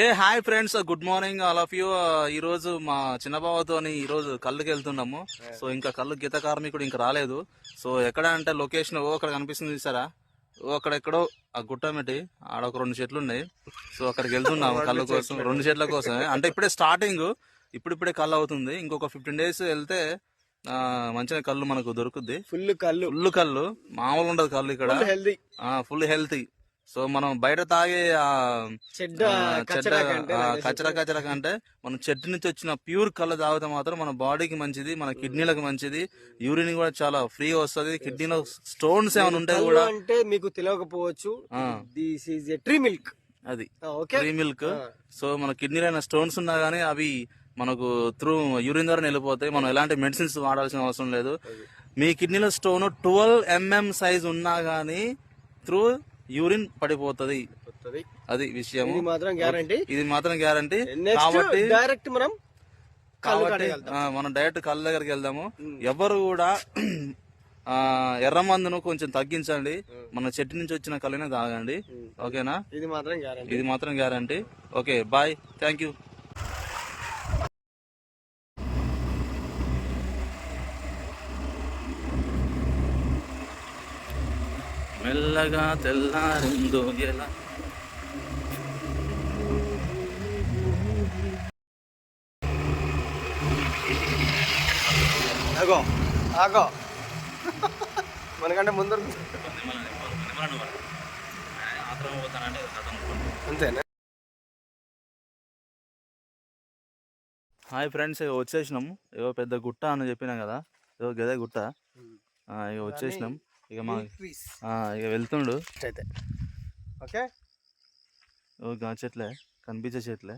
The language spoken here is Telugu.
Hey hi friends good morning all of you. ఈ రోజు మా చిన్నబావతో ఈ రోజు కళ్ళుకి వెళ్తున్నాము. సో ఇంకా కళ్ళు గీత కార్మికుడు ఇంకా రాలేదు. సో ఎక్కడ అంటే లొకేషన్ ఓ అక్కడ కనిపిస్తుంది చూసారా? ఓ అక్కడ ఎక్కడో ఆ గుట్టమిటి ఆడ ఒక రెండు చెట్లు ఉన్నాయి. సో అక్కడికి వెళ్తున్నాము కళ్ళు కోసం రెండు చెట్ల కోసమే అంటే ఇప్పుడే స్టార్టింగ్ ఇప్పుడిప్పుడే కళ్ళు అవుతుంది. ఇంకొక ఫిఫ్టీన్ డేస్ వెళ్తే మంచిగా కళ్ళు మనకు దొరుకుద్ది. ఫుల్ కళ్ళు. ఫుల్ కళ్ళు. మామూలు ఉండదు కళ్ళు ఇక్కడ. ఫుల్ హెల్తీ సో మనం బయట తాగే ఆ చెడ్డ కచరా కచరా కంటే మనం చెట్టు నుంచి వచ్చిన ప్యూర్ కళ్ళు తాగితే మాత్రం మన బాడీకి మంచిది మన కిడ్నీలకు మంచిది. యూరిన్ కూడా చాలా ఫ్రీగా వస్తది. కిడ్నీలో స్టోన్స్ ఏమైనా ఉంటే కళ్ళు కూడా అంటే మీకు తెలియకపోవచ్చు. దిస్ ఈజ్ ట్రీ మిల్క్ అది. ఫ్రీ మిల్క్ సో మన కిడ్నీలో స్టోన్స్ ఉన్నా గానీ అవి మనకు త్రూ యూరిన్ ద్వారా వెళ్ళిపోతాయి. మనం ఎలాంటి మెడిసిన్స్ వాడాల్సిన అవసరం లేదు. మీ కిడ్నీలో స్టోన్ ట్వెల్వ్ ఎంఎం సైజ్ ఉన్నా గానీ త్రూ యూరిన్ పడిపోతది. అది విషయం ఇది మాత్రం గ్యారంటీ. ఇది మాత్రం గ్యారంటీ. కాబట్టి డైరెక్ట్ మనం కాబట్టి మనం డైరెక్ట్ కళ్ళ దగ్గరికి వెళ్దాము. ఎవరు కూడా ఎర్ర మందును కొంచెం తగ్గించండి. మన చెట్టు నుంచి వచ్చిన కళ్ళనే తాగండి. ఓకేనా? ఇది మాత్రం గ్యారంటీ. ఇది మాత్రం guarantee. Okay bye thank you మెల్లగా తెల్లారిందో ఎలా? ఆగో ఆగో. మనకంటే ముందర అంతేనా? హాయ్ ఫ్రెండ్స్ ఇక వచ్చేసినాం. ఏవో పెద్ద గుట్ట అని చెప్పినాం కదా. ఏవో గదే గుట్ట. ఇక వచ్చేసినాం. ఇక మా ఇక వెళ్తుండు. అయితే. ఓకే? ఓ గా చెట్లే. కనిపించే చెట్లే.